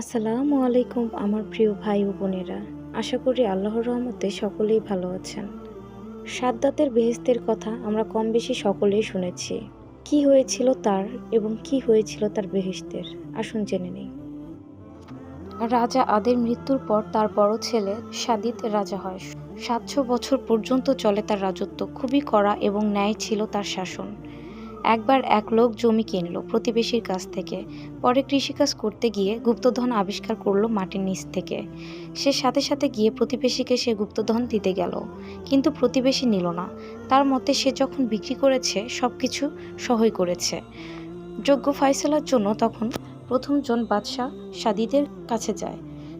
আসসালামু আলাইকুম আমার প্রিয় ভাই ও বোনেরা। আশা করি আল্লাহর রহমতে সকলেই ভালো আছেন। সাদ্দাতের বেহেস্তের কথা আমরা কম বেশি সকলেই শুনেছি। কি হয়েছিল তার এবং কি হয়েছিল তার বেহেস্তের আসুন জেনে নেই। রাজা আদের মৃত্যুর পর তার বড় ছেলে সাদিত রাজা হয়। সাতশো বছর পর্যন্ত চলে তার রাজত্ব। খুবই কড়া এবং ন্যায় ছিল তার শাসন। একবার এক লোক জমি কিনলো প্রতিবেশীর কাছ থেকে। পরে কৃষিকাজ করতে গিয়ে গুপ্তধন আবিষ্কার করল মাটির নিচ থেকে। সে সাথে সাথে গিয়ে প্রতিবেশীকে সে গুপ্তধন দিতে গেল। কিন্তু প্রতিবেশী নিল না। তার মতে সে যখন বিক্রি করেছে সব কিছু সহই করেছে। যোগ্য ফয়সলার জন্য তখন প্রথমজন বাদশাহ সাদিদের কাছে যায়।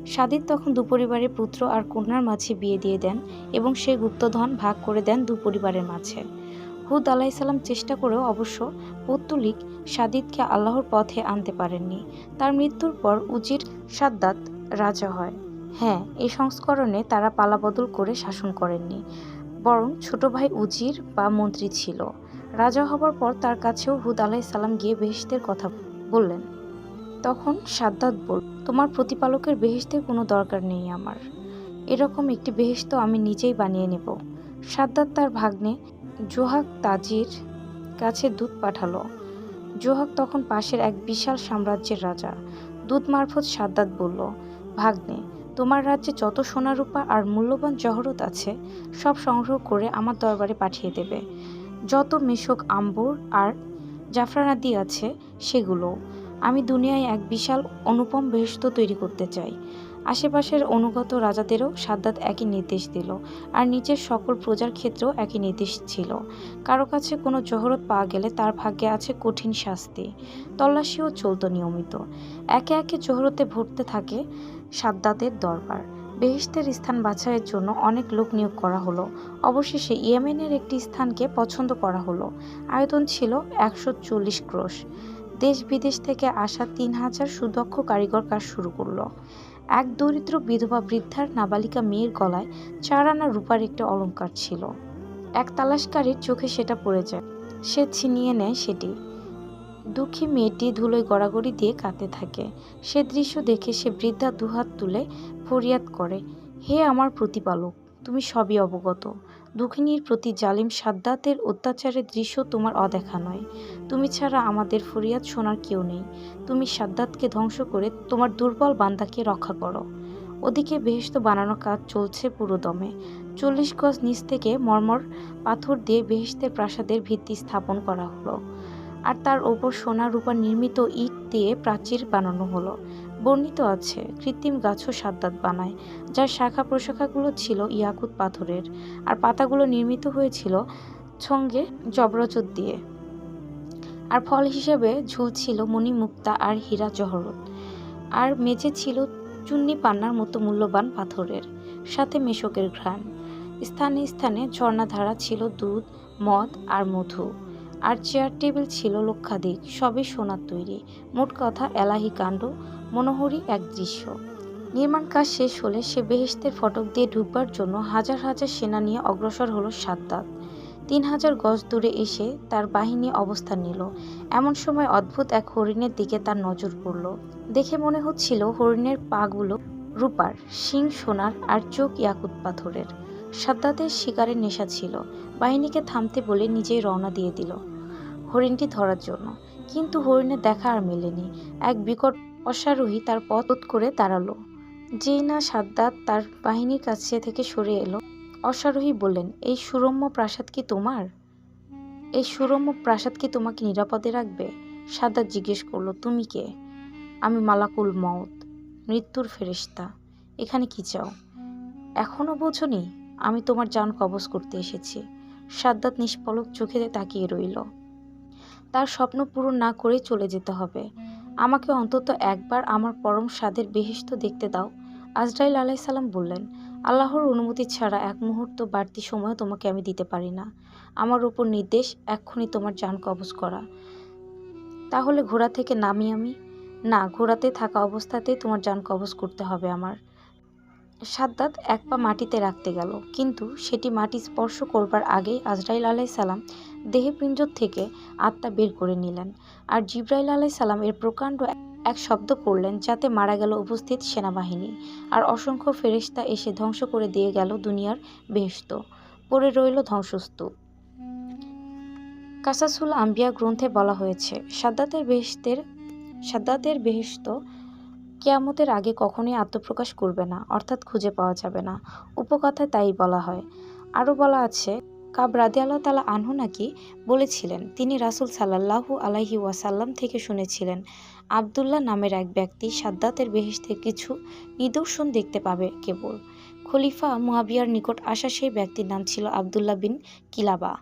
সাদিদ তখন দুপরিবারের পুত্র আর কন্যার মাঝে বিয়ে দিয়ে দেন এবং সে গুপ্তধন ভাগ করে দেন দুপরিবারের মাঝে। হুদ আলাইসাল্লাম চেষ্টা করেও অবশ্য পৌত্তলিক সাদিদকে আল্লাহর পথে আনতে পারেননি। তার মৃত্যুর পর উজির সাদ্দাত রাজা হয়। হ্যাঁ এই সংস্করণে তারা পালাবদল করে শাসন করেননি, বরং ছোট ভাই উজির বা মন্ত্রী ছিল। রাজা হবার পর তার কাছেও হুদ আলাইসাল্লাম গিয়ে বেহেশতের কথা বললেন। তখন সাদ্দাত বল তোমার প্রতিপালকের বেহেশতের কোনো দরকার নেই আমার। এরকম একটি বেহেশত আমি নিজেই বানিয়ে নেব। সাদ্দাত তার ভাগ্নে জোহাক তাজির কাছে দুধ পাঠালো। জোহাক তখন পাশের এক বিশাল সাম্রাজ্যের রাজা। দুধ মারফত সাদ্দাত বলল, ভাগ্নে, তোমার রাজ্যে যত সোনারূপা আর মূল্যবান জহরত আছে, সব সংগ্রহ করে আমার দরবারে পাঠিয়ে দেবে। যত মেশক আম্বর আর জাফরানাদি আছে, সেগুলো। আমি দুনিয়ায় এক বিশাল অনুপম বেহস্ত তৈরি করতে চাই। আশেপাশের অনুগত রাজাদেরও সাদ্দাত একই নির্দেশ দিল, আর নিচের সকল প্রজার ক্ষেত্রেও একই নির্দেশ ছিল। কারও কাছে কোনো জহরত পাওয়া গেলে তার ভাগ্যে আছে কঠিন শাস্তি। তল্লাশিও চলত নিয়মিত। একে একে জহরতে ভরতে থাকে সাদ্দাতের দরবার। বেহেস্তের স্থান বাছাইয়ের জন্য অনেক লোক নিয়োগ করা হলো। অবশেষে ইয়েমেনের একটি স্থানকে পছন্দ করা হলো। আয়তন ছিল একশো চল্লিশ ক্রোশ। দেশ বিদেশ থেকে আসা তিন হাজার সুদক্ষ কারিগর কাজ শুরু করল। এক দরিদ্র বিধবা বৃদ্ধার নাবালিকা মেয়ের গলায় চার আনা রূপার একটি অলঙ্কার ছিল। এক তালাশকারীর চোখে সেটা পড়ে যায়। সে ছিনিয়ে নেয় সেটি। দুঃখী মেয়েটি ধুলোয় গড়াগড়ি দিয়ে কাঁদতে থাকে। সে দৃশ্য দেখে সে বৃদ্ধা দুহাত তুলে ফরিয়াদ করে, হে আমার প্রতিপালক, তুমি সবই অবগত। দুঃখিনীর প্রতি জালিম সাদ্দাতের অত্যাচারের দৃশ্য তোমার অদেখা নয়। তুমি ছাড়া আমাদের ফরিয়াদ শোনার কেউ নেই। তুমি সাদ্দাতকে ধ্বংস করে তোমার দুর্বল বান্দাকে রক্ষা করো। ওদিকে বেহেস্ত বানানোর কাজ চলছে পুরো দমে চল্লিশ গজ নিচ থেকে মর্মর পাথর দিয়ে বেহেস্তের প্রাসাদের ভিত্তি স্থাপন করা হলো। আর তার ওপর সোনা রূপা নির্মিত ইট দিয়ে প্রাচীর বানানো হলো। বর্ণিত আছে, কৃত্রিম গাছও সাদ্দাত বানায়, যার শাখা প্রশাখাগুলো ছিল ইয়াকুত পাথরের, আর পাতাগুলো নির্মিত হয়েছিল সঙ্গে জবরজত দিয়ে। আর ফল হিসেবে ঝুলছিল মণিমুক্তা আর হীরা জহরত। আর মেঝে ছিল চুন্নি পান্নার মতো মূল্যবান পাথরের, সাথে মেশকের ঘ্রাণ। স্থানে স্থানে ঝর্ণাধারা ছিল দুধ, মদ আর মধু। আর চেয়ার টেবিল ছিল লক্ষাধিক, সবই সোনার তৈরি। মোট কথা এলাহি কাণ্ড, মনোহরী এক দৃশ্য। নির্মাণ কাজ শেষ হলে সে বেহেস্তের ফটক দিয়ে ঢুকবার জন্য হাজার হাজার সেনা নিয়ে অগ্রসর হলো সাদ্দাত। তিন হাজার গজ দূরে এসে তার বাহিনী অবস্থান নিল। এমন সময় অদ্ভুত এক হরিণের দিকে তার নজর পড়ল। দেখে মনে হচ্ছিল হরিণের পাগুলো রূপার, শিং, সোনার আর চোখ ইয়াকুত পাথরের। সাদ্দাতের শিকারের নেশা ছিল। বাহিনীকে থামতে বলে নিজেই রওনা দিয়ে দিল। হরিণটি ধরার জন্য। কিন্তু হরিণের দেখা আর মেলেনি। এক বিকট অশ্বারোহী তার পথ করে দাঁড়াল। যেই না সাদ্দাত তার বাহিনীর কাছে থেকে সরে এলো। অশ্বারোহী বললেন, এই সুরম্য প্রাসাদ কি তোমার? এই সুরম্য প্রাসাদ কি তোমাকে নিরাপদে রাখবে? সাদ্দাত জিজ্ঞেস করল, তুমি কে? আমি মালাকুল মউত মৃত্যুর ফেরিস্তা এখানে কি চাও? এখনও বোঝনি? আমি তোমার যান কবজ করতে এসেছি। সাদ্দাত নিষ্পলক চোখে তাকিয়ে রইল। তার স্বপ্ন পূরণ না করে চলে যেতে হবে। আমাকে অন্তত একবার আমার পরম স্বাদের বেহেস্ত দেখতে দাও। আজরাইল আলাইসাল্লাম বললেন, আল্লাহর অনুমতি ছাড়া এক মুহূর্ত বাড়তি সময় তোমাকে আমি দিতে পারি না। আমার উপর নির্দেশ, এক্ষুনি তোমার যান কবজ করা। তাহলে ঘোড়া থেকে নামি আমি? না, ঘোড়াতে থাকা অবস্থাতেই তোমার যান কবজ করতে হবে আমার। সাদ্দাত এক পা মাটিতে রাখতে গেল। কিন্তু সেটি মাটি স্পর্শ করবার আগেই আজরাইল আলাই সালাম দেহপিঞ্জর থেকে আত্মা বের করে নিলেন। আর জিব্রাইল আলাই সালাম এর প্রকাণ্ড এক শব্দ করলেন যাতে মারা গেল উপস্থিত সেনাবাহিনী। আর অসংখ্য ফেরেশতা এসে ধ্বংস করে দিয়ে গেল দুনিয়ার বেহেশত। পড়ে রইল ধ্বংসস্তূপ। কাসাসুল আম্বিয়া গ্রন্থে বলা হয়েছে, সাদ্দাতের বেহেশতের সাদ্দাতের বেহেশত কেয়ামতের আগে কখনোই আত্মপ্রকাশ করবে না, অর্থাৎ খুঁজে পাওয়া যাবে না। উপকথায় তাই বলা হয়। আরও বলা আছে, কাব রাদি আল্লাহ তালা আনহু নাকি বলেছিলেন, তিনি রাসুল সাল্লাহু আলাহি ওয়াসাল্লাম থেকে শুনেছিলেন, আবদুল্লাহ নামের এক ব্যক্তি সাদ্দাতের বেহেশতে কিছু নিদর্শন দেখতে পাবে কেবল। খলিফা মুয়াবিয়ার নিকট আসা সেই ব্যক্তির নাম ছিল আবদুল্লাহ বিন কিলাবা।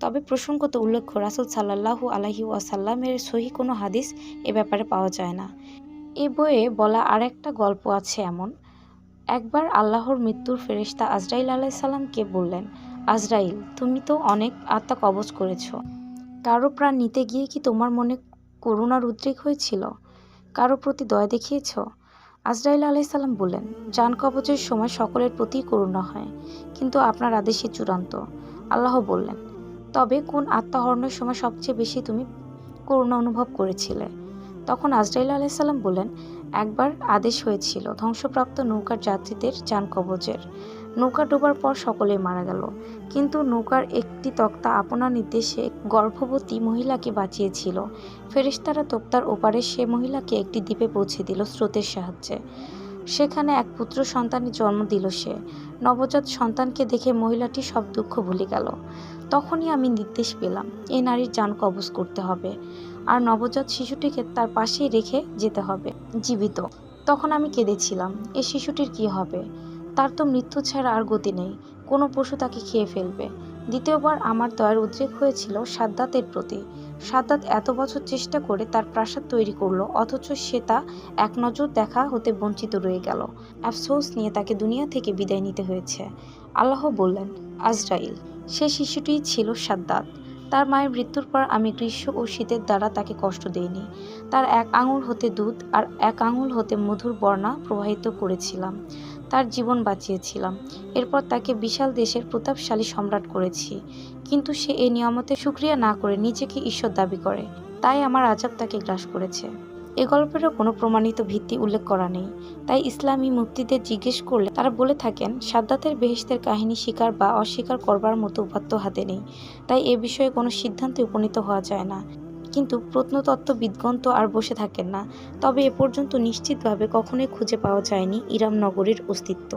তবে প্রসঙ্গত উল্লেখ্য, রাসুল সাল্লাহু আলাহি ওয়াসাল্লামের সহি কোনো হাদিস এ ব্যাপারে পাওয়া যায় না। এ বইয়ে বলা আর একটা গল্প আছে এমন। একবার আল্লাহর মৃত্যুর ফেরেশতা আজরাইল আলাইসাল্লামকে বললেন, আজরাইল, তুমি তো অনেক আত্মা কবজ করেছ। কারও প্রাণ নিতে গিয়ে কি তোমার মনে করুণার উদ্রেক হয়েছিল? কারও প্রতি দয়া দেখিয়েছ? আজরাইল আলাইসাল্লাম বললেন, যান কবজের সময় সকলের প্রতি করুণা হয়, কিন্তু আপনার আদেশে চূড়ান্ত। আল্লাহ বললেন, তবে কোন আত্মাহরণের সময় সবচেয়ে বেশি তুমি করুণা অনুভব করেছিলে? তখন আজরাইল আলাইসাল্লাম বলেন একবার আদেশ হয়েছিল, ধ্বংসপ্রাপ্ত নৌকার যাত্রীদের যান কবজের নৌকা ডোবার পর সকলেই মারা গেল। কিন্তু নৌকার একটি তক্তা আপনার নির্দেশে গর্ভবতী মহিলাকে বাঁচিয়েছিল। ফেরেশতারা তক্তার ওপারে সে মহিলাকে একটি দ্বীপে পৌঁছে দিল স্রোতের সাহায্যে। সেখানে এক পুত্র সন্তানের জন্ম দিল সে। নবজাত সন্তানকে দেখে মহিলাটি সব দুঃখ ভুলে গেল। তখনই আমি নির্দেশ পেলাম, এই নারীর যান কবজ করতে হবে। আর নবজাত শিশুটিকে তার পাশেই রেখে যেতে হবে, জীবিত। তখন আমি কেঁদেছিলাম এই শিশুটির কি হবে? তার তো মৃত্যু ছাড়া আর গতি নেই, কোনো পশু তাকে খেয়ে ফেলবে। দ্বিতীয়বার আমার দয়ার উদ্রেক হয়েছিল সাদ্দাতের প্রতি। সাদ্দাত এত বছর চেষ্টা করে তার প্রাসাদ তৈরি করল, অথচ সে তা এক নজর দেখা হতে বঞ্চিত রয়ে গেল। আফসোস নিয়ে তাকে দুনিয়া থেকে বিদায় নিতে হয়েছে। আল্লাহ বললেন, আজরাইল, সে শিশুটিই ছিল সাদ্দাত। তার মায়ের মৃত্যুর পর আমি গ্রীষ্ম ও শীতের দ্বারা তাকে কষ্ট দেইনি। তার এক আঙুল হতে দুধ আর এক আঙুল হতে মধুর বর্ণা প্রবাহিত করেছিলাম। তার জীবন বাঁচিয়েছিলাম। এরপর তাকে বিশাল দেশের প্রতাপশালী সম্রাট করেছি। কিন্তু সে এই নিয়ামতে সুক্রিয়া না করে নিজেকে ঈশ্বর দাবি করে। তাই আমার আজাব তাকে গ্রাস করেছে। এ গল্পেরও কোনো প্রমাণিত ভিত্তি উল্লেখ করা নেই। তাই ইসলামী মুক্তিদের জিজ্ঞেস করলে তারা বলে থাকেন, সাদ্দাতের বেহেস্তের কাহিনী স্বীকার বা অস্বীকার করবার মতো উপাত্ত হাতে নেই। তাই এ বিষয়ে কোনো সিদ্ধান্তে উপনীত হওয়া যায় না। কিন্তু প্রত্নতত্ত্ববিদগণ তো আর বসে থাকেন না। তবে এ পর্যন্ত নিশ্চিতভাবে কখনোই খুঁজে পাওয়া যায়নি ইরাম নগরীর অস্তিত্ব।